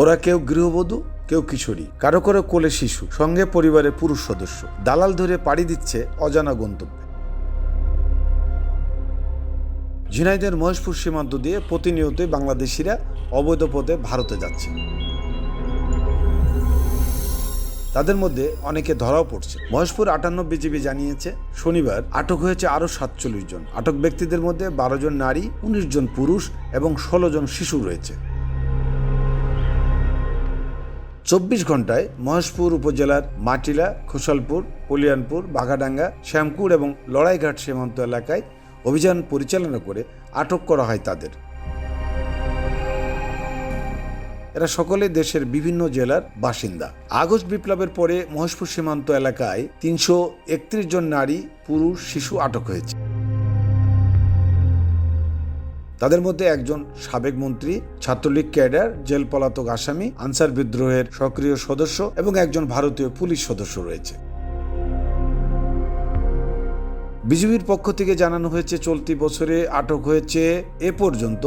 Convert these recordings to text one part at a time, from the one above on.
ওরা কেউ গৃহবধূ, কেউ কিশোরী, কারও কারও কোলে শিশু, সঙ্গে পরিবারের পুরুষ সদস্য। দালাল ধরে পাড়ি দিচ্ছে অজানা গন্তব্যে। ঝিনাইদের মহেশপুর সীমান্ত দিয়ে প্রতিনিয়তই বাংলাদেশিরা অবৈধ পথে ভারতে যাচ্ছে। তাদের মধ্যে অনেকে ধরাও পড়ছে। মহেশপুর আটান্ন বিজিবি জানিয়েছে, শনিবার আটক হয়েছে আরও সাতচল্লিশ জন। আটক ব্যক্তিদের মধ্যে বারো জন নারী, উনিশ জন পুরুষ এবং ষোলো জন শিশু রয়েছে। চব্বিশ ঘন্টায় মহেশপুর উপজেলার মাটিলা খোসালপুর কলিয়ানপুর বাঘাডাঙ্গা শ্যামকুর এবং লড়াইঘাট সীমান্ত এলাকায় অভিযান পরিচালনা করে আটক করা হয় তাদের। এরা সকলে দেশের বিভিন্ন জেলার বাসিন্দা। আগস্ট বিপ্লবের পরে মহেশপুর সীমান্ত এলাকায় তিনশো একত্রিশ জন নারী, পুরুষ, শিশু আটক হয়েছে। তাদের মধ্যে একজন সাবেক মন্ত্রী, ছাত্রলীগ ক্যাডার, জেল পলাতক আসামি, আনসার বিদ্রোহের সক্রিয় সদস্য এবং একজন ভারতীয় পুলিশ সদস্য রয়েছে। বিজেপির পক্ষ থেকে জানানো হয়েছে, চলতি বছরে আটক হয়েছে এ পর্যন্ত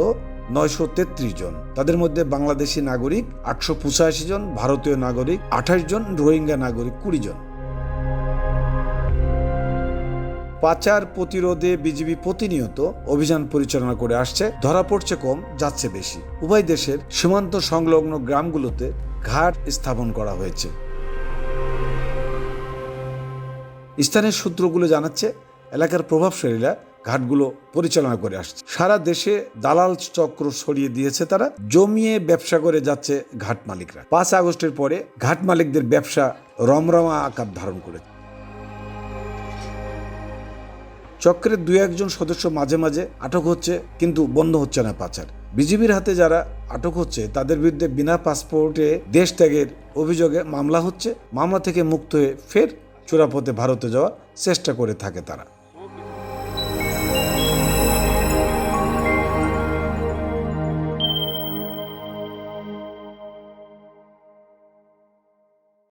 নয়শো তেত্রিশ জন। তাদের মধ্যে বাংলাদেশি নাগরিক আটশো পঁচাশি জন, ভারতীয় নাগরিক আঠাশ জন, রোহিঙ্গা নাগরিক কুড়ি জন। পাচার প্রতিরোধে বিজিবি প্রতিনিয়ত অভিযান পরিচালনা করে আসছে, ধরা পড়ছে কম, যাচ্ছে বেশি। উভয় দেশের সীমান্ত সংলগ্ন গ্রামগুলোতে ঘাট স্থাপন করা হয়েছে। স্থানীয় সূত্রগুলো জানাচ্ছে, এলাকার প্রভাবশালীরা ঘাটগুলো পরিচালনা করে আসছে। সারা দেশে দালাল চক্র সরিয়ে দিয়েছে তারা, জমিয়ে ব্যবসা করে যাচ্ছে ঘাট মালিকরা। পাঁচ আগস্টের পরে ঘাট মালিকদের ব্যবসা রমরমা আকার ধারণ করেছে। চক্রের দু একজন সদস্য মাঝে মাঝে আটক হচ্ছে, কিন্তু বন্ধ হচ্ছে না পাচার। বিজিবির হাতে যারা আটক হচ্ছে, তাদের বিরুদ্ধে বিনা পাসপোর্টে দেশ ত্যাগের অভিযোগে মামলা হচ্ছে। মামলা থেকে মুক্ত হয়ে ফের চোরাপথে ভারতে যাওয়ার চেষ্টা করে থাকে তারা।